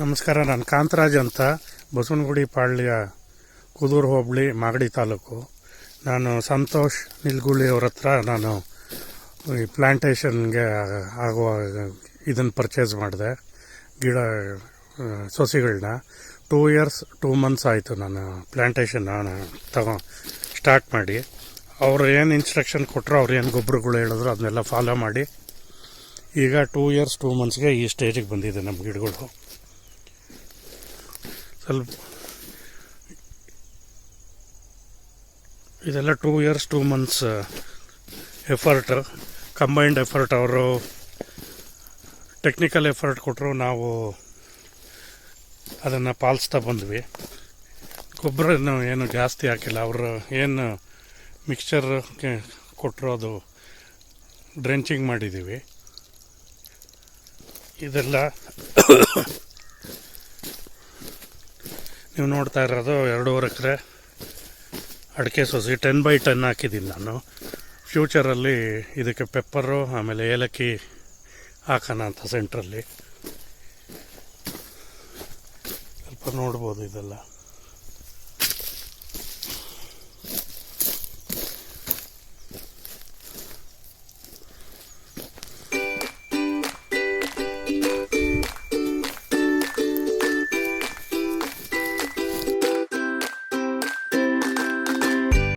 ನಮಸ್ಕಾರ, ನಾನು ಕಾಂತರಾಜ್ ಅಂತ ಬಸವನಗುಡಿ ಪಾಳ್ಯ, ಕುದೂರು ಹೋಬಳಿ, ಮಾಗಡಿ ತಾಲೂಕು. ನಾನು ಸಂತೋಷ್ ನಿಲ್ಗುಳಿ ಅವ್ರ ಹತ್ರ ನಾನು ಈ ಪ್ಲ್ಯಾಂಟೇಷನ್ಗೆ ಆಗುವ ಇದನ್ನು ಪರ್ಚೇಸ್ ಮಾಡಿದೆ. ಗಿಡ ಸೊಸಿಗಳನ್ನ ಟೂ ಇಯರ್ಸ್, ಟೂ ಮಂತ್ಸ್ ಆಯಿತು ನಾನು ಪ್ಲ್ಯಾಂಟೇಷನ್ ನಾನು ತಗೋ, ಸ್ಟಾರ್ಟ್ ಮಾಡಿ. ಅವರು ಏನು ಇನ್ಸ್ಟ್ರಕ್ಷನ್ ಕೊಟ್ಟರು ಅವ್ರು ಏನು ಗೊಬ್ಬರಗಳು ಹೇಳಿದ್ರು ಅದನ್ನೆಲ್ಲ ಫಾಲೋ ಮಾಡಿ. ಈಗ ಟೂ ಇಯರ್ಸ್, ಟೂ ಮಂತ್ಸ್ಗೆ ಈ ಸ್ಟೇಜಿಗೆ ಬಂದಿದೆ ನಮ್ಮ ಗಿಡಗಳು. ಸ್ವಲ್ಪ ಇದೆಲ್ಲ two years two months effort combined effort ಅವರು ಟೆಕ್ನಿಕಲ್ ಎಫರ್ಟ್ ಕೊಟ್ಟರು ನಾವು ಅದನ್ನು ಪಾಲಿಸ್ತಾ ಬಂದ್ವಿ. ಗೊಬ್ಬರ ಏನು ಜಾಸ್ತಿ ಹಾಕಿಲ್ಲ. ಅವರು ಏನು ಮಿಕ್ಸ್ಚರ್ ಕೊಟ್ಟರು ಅದು ಡ್ರೆಂಚಿಂಗ್ ಮಾಡಿದ್ದೀವಿ ಇದೆಲ್ಲ ನೀವು ನೋಡ್ತಾ ಇರೋದು ಎರಡೂವರೆ ಎಕರೆ ಅಡಿಕೆ ಸೊಸಿ ಟೆನ್ ಬೈ ಟೆನ್ ಹಾಕಿದ್ದೀನಿ ನಾನು. ಫ್ಯೂಚರಲ್ಲಿ ಇದಕ್ಕೆ ಪೆಪ್ಪರು ಆಮೇಲೆ ಏಲಕ್ಕಿ ಹಾಕೋಣ ಅಂತ ಸೆಂಟ್ರಲ್ಲಿ ಸ್ವಲ್ಪ ನೋಡ್ಬೋದು ಇದೆಲ್ಲ.